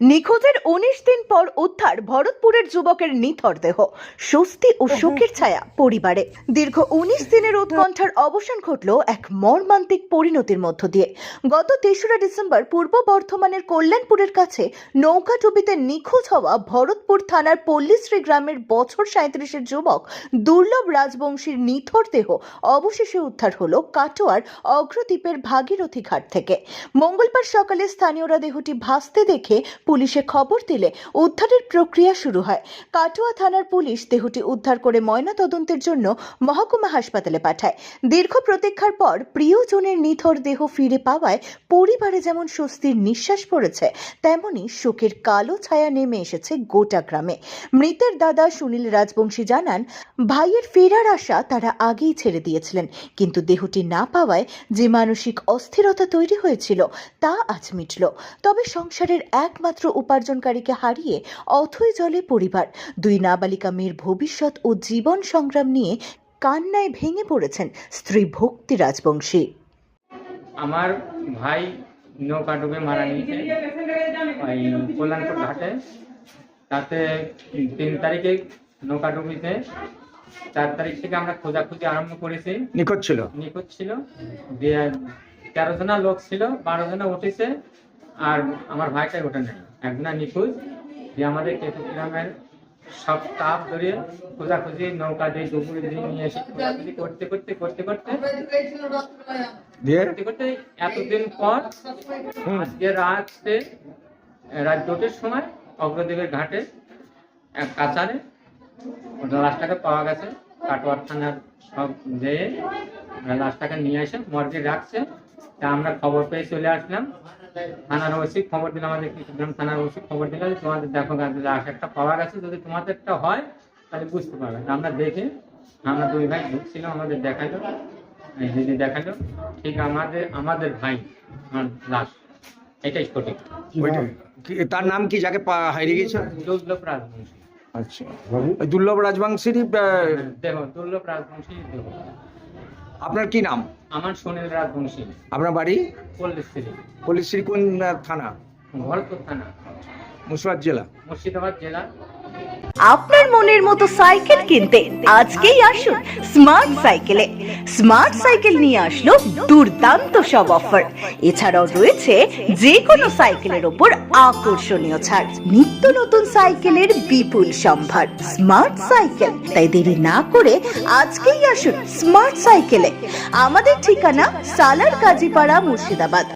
নিখোঁজের উনিশ দিন পর উদ্ধার ভরতপুরের যুবকের নিথর দেহ স্বস্তি ও শোকের ছায়া পরিবারে। দীর্ঘ উনিশ দিনের উৎকণ্ঠার অবসান ঘটল এক মর্মান্তিক পরিণতির মধ্য দিয়ে। গত তেসরা ডিসেম্বর পূর্ব বর্ধমানের কল্যাণপুরের কাছে নৌকাডুবিতে নিখোঁজ হওয়া ভরতপুর থানার পল্লীশ্রী গ্রামের বছর সাঁত্রিশের যুবক দুর্লভ রাজবংশীর নিথর দেহ অবশেষে উদ্ধার হল কাটোয়ার অগ্রদ্বীপের ভাগীরথী ঘাট থেকে। মঙ্গলবার সকালে স্থানীয়রা দেহটি ভাসতে দেখে পুলিশে খবর দিলে উদ্ধারের প্রক্রিয়া শুরু হয়। কাটোয়া থানার পুলিশ দেহটি উদ্ধার করে ময়না তদন্তের জন্য মহকুমা হাসপাতালে পাঠায়। দীর্ঘ প্রতীক্ষার পর প্রিয়জনের নিথর দেহ ফিরে পাওয়ায় পরিবারে যেমন স্বস্তির নিঃশ্বাস পড়েছে, তেমনি শোকের কালো ছায়া নেমে এসেছে গোটা গ্রামে। মৃতের দাদা সুনীল রাজবংশী জানান, ভাইয়ের ফেরার আশা তারা আগেই ছেড়ে দিয়েছিলেন, কিন্তু দেহটি না পাওয়ায় যে মানসিক অস্থিরতা তৈরি হয়েছিল তা আজ মিটল। তবে সংসারের একমাত্র উপার্জনকারীকে হারিয়ে অথই জলে পরিবার। দুই নাবালিকা মেয়ের ভবিষ্যৎ ও জীবন সংগ্রাম নিয়ে কান্নায় ভেঙে পড়েছেন স্ত্রী ভক্তি রাজবংশী। আমার ভাই নৌকা ডুবে মারা গিয়েছে ওই কল্যাণপুর ঘাটে। তাতে তিন তারিখে নৌকা ডুবিতে চার তারিখ থেকে আমরা খোঁজাখুঁজি আরম্ভ করেছি। নিখোঁজ ছিল? নিখোঁজ ছিল। দিয়ে তেরো জনা লোক ছিল বারো জনা উঠেছে। আর আমার ভাইটাই ওঠে নাই। একজনা নিখোঁজ যে আমাদের কেতু গ্রামের সব তাপ ধরে খোঁজাখুঁজি নৌকা দিয়ে ডুবুরি দিয়ে নিয়ে এসে খোঁজাখুঁজি করতে করতে করতে করতে করতে করতে এতদিন পর। আজকে রাতে রাত দুটোর সময় অগ্রদেবের ঘাটে এক কাছারে ওটা লাশটাকে পাওয়া গেছে। কাটোয়ার থানার সব যেয়ে লাশটাকে নিয়ে এসে মর্গে রাখছে। তা আমরা খবর পেয়ে চলে আসলাম। থানার ওসি খবর দিলাম আমাদের কিছুগ্রাম থানার ওসি খবর দিলাম তোমাদের দেখো লাশ একটা পাওয়া গেছে যদি তোমাদেরটা হয় তাহলে বুঝতে পারবে। আমরা দেখে আমরা দুই ভাই ঢুকছিলাম আমাদের দেখাল দিদি দেখাল ঠিক আমাদের আমাদের ভাই আমার লাশ। এটাই সঠিক। তার নাম কি যাকে হারিয়ে গেছে? দুর্লভ রাজবংশী। আচ্ছা দুর্লভ রাজবংশীরই আহ, দেহ দুর্লভ রাজবংশী দেহ আপনার কি নাম? আমার সুনীল রাজবংশী আপনার বাড়ি? পল্লিশ্রী পল্লিশ্রী কোন থানা? ভরতপুর থানা। মুর্শিদাবাদ জেলা। মুর্শিদাবাদ জেলা। আপনার মনের মতো সাইকেল কিনতে আজকেই আসুন স্মার্ট সাইকেলে স্মার্ট সাইকেল নিয়ে আসলো দুর্দান্ত সব অফার এছাড়াও রয়েছে যে কোনো সাইকেলের ওপর আকর্ষণীয় ছাড়। নিত্য নতুন সাইকেলের বিপুল সম্ভার। স্মার্ট সাইকেল তাই দেরি না করে আজকেই আসুন স্মার্ট সাইকেলে আমাদের ঠিকানা সালার কাজীপাড়া মুর্শিদাবাদ।